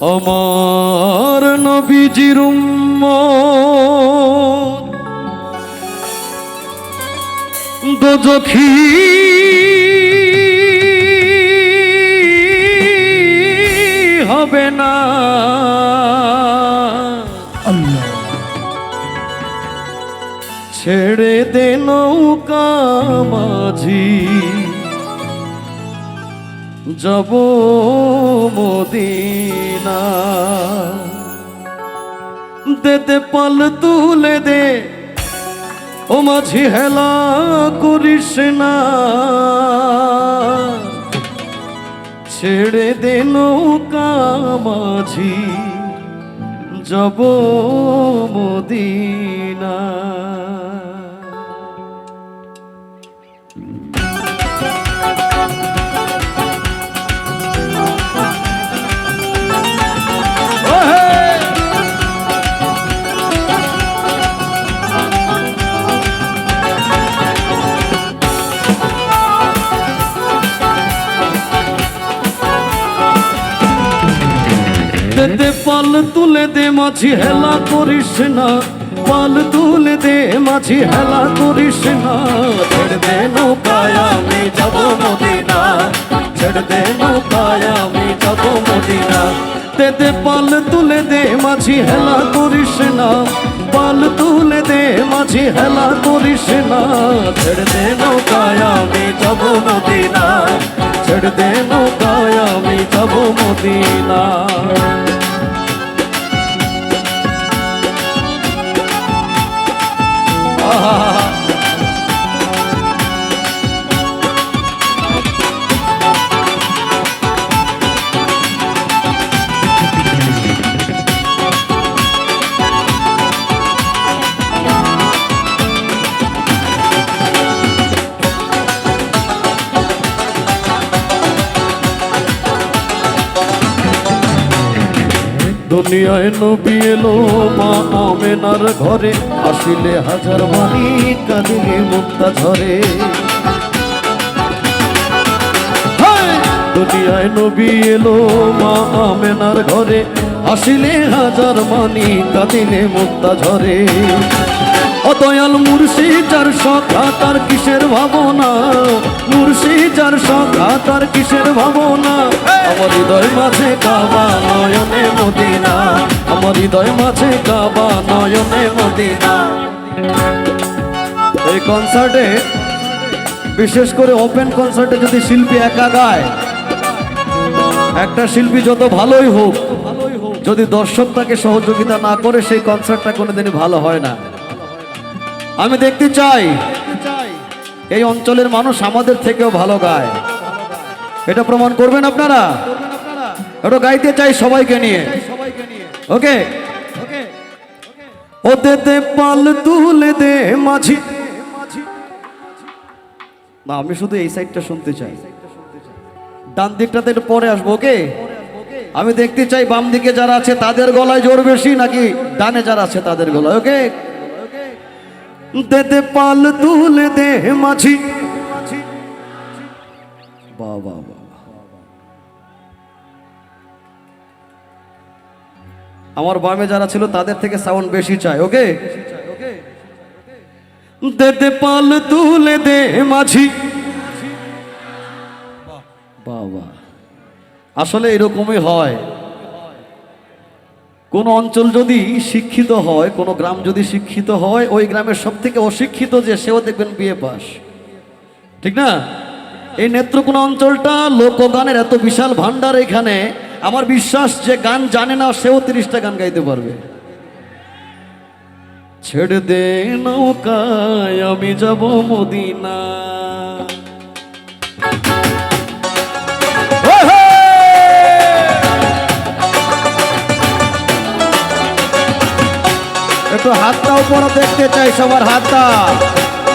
আমার নবীজির দোজখী। হবে না। ছেড়ে দে নৌকা মাঝি। যাব মদিনা। দে দে পাল তুলে দে, ও মাঝি হেলা করিস না। ছেড়ে দে নৌকা মাঝি, যাব মদিনা। দে পাল তুলে দে, মাঝি হেলা করিস না। পাল তুলে দে, মাঝি হেলা করিস না। ছেড়ে দে নৌকায় আমি যাব মদিনা। ছেড়ে দে নৌকায় আমি যাব মদিনা। দে, পাল তুলে দে, মাঝি হেলা করিস না। পাল তুলে দে, মাঝি হেলা করিস না। ছেড়ে দে নৌকায় আমি যাব মদিনা। ছেড়ে দে নৌকায় আমি যাব মদিনা। 아 দুনিয়ায় নবী এলো মা আমেনার ঘরে, আসিলে হাজার মানি কাঁদিলে মুক্তা ঝরে! দুনিয়ায় নবী এলো মা আমেনার ঘরে, আসিলে হাজার মানি কাঁদিলে মুক্তা ঝরে অদয়াল মুর্শি যার সখা, তার কিসের ভাবনা? মুর্শি যার সখা, তার কিসের ভাবনা? আমার হৃদয় মাঝে কাবা নয়নে মদিনা। আমার হৃদয় মাঝে কাবা নয়নে মদিনা। এই কনসার্টে বিশেষ করে ওপেন কনসার্টে যদি শিল্পী একা গায়, একটা শিল্পী যত ভালোই হোক, যদি দর্শক তাকে সহযোগিতা না করে, সেই কনসার্টটা কোনোদিনই ভালো হয় না। আমি দেখতে চাই এই অঞ্চলের মানুষ আমাদের থেকেও ভালো গায়। এটা প্রমাণ করবেন আপনারা? এটা গাইতে চাই সবাইকে নিয়ে। ওকে? ও দে দে পাল তুলে দে মাঝি। না, আমি শুধু এই সাইডটা শুনতে চাই। ডান দিকটাতে একটু পরে আসব, ওকে? আমি দেখতে চাই বাম দিকে যারা আছে তাদের গলায় জোর বেশি নাকি ডানে যারা আছে তাদের গলায়, ওকে? দে দে পাল তুলে দে মাঝি। বাহ আমার বামে যারা ছিল, তাদের থেকে সাউন্ড বেশি চাই, ওকে? দে দে পাল তুলে দে মাঝি। বাবা আসলে এরকমই হয়। কোন অঞ্চল যদি শিক্ষিত হয়, কোন গ্রাম যদি শিক্ষিত হয়, ওই গ্রামের সব থেকে অশিক্ষিত যে, সেও দেখবেন বিয়ে পাস। ঠিক না? এই নেত্রকোনা অঞ্চলটা লোকগানের এত বিশাল ভান্ডার এখানে, আমার বিশ্বাস যে গান জানে না, সেও তিরিশটা গান গাইতে পারবে। ছেড়ে দে নৌকায়, আমি যাব মদিনা একটু হাতটা উপরে দেখতে চাই সবার হাতটা।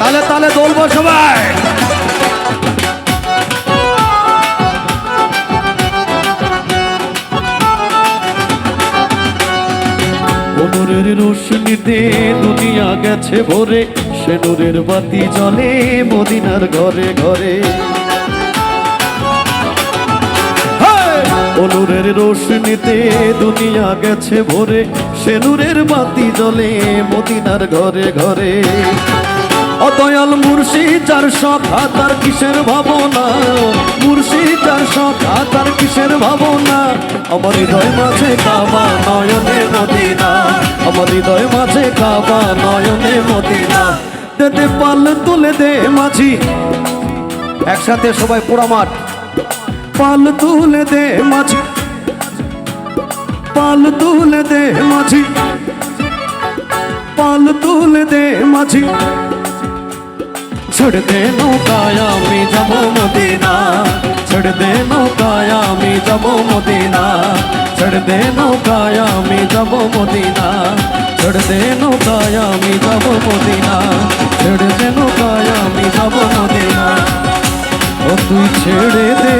তালে তালে দলবো সবাই। কোমরের রোশনিতে দুনিয়া গেছে ভরে সে নূরের বাতি জ্বলে মদিনার ঘরে ঘরে। অনুরের রোশনিতে দুনিয়া গেছে ভরে সে নূরের বাতি জ্বলে মদিনার ঘরে ঘরে। অদয়াল মুর্শি, যার সখা, তার কিসের ভাবনা? মুর্শি, যার সখা, তার কিসের ভাবনা? আমার হৃদয় মাঝে কাবা নয়নে মদিনা। আমার হৃদয় মাঝে কাবা নয়নে মদিনা। দে দে পাল তুলে দে মাঝি। একসাথে সবাই পোড়া মাঠ পাল তুলে দে মাঝি। পাল তুলে দে মাঝি। পাল তুলে দে মাঝি। ছড় দে নৌকায় আমি যাব মদিনা। ছড় দে নৌকায় আমি যাব মদিনা। ছড় দে নৌকায় আমি যাব মদিনা। ছড় দে নৌকায় আমি যাব মদিনা। ছড় দে নৌকায় আমি যাব মদিনা। ও তুই ছেড়ে দে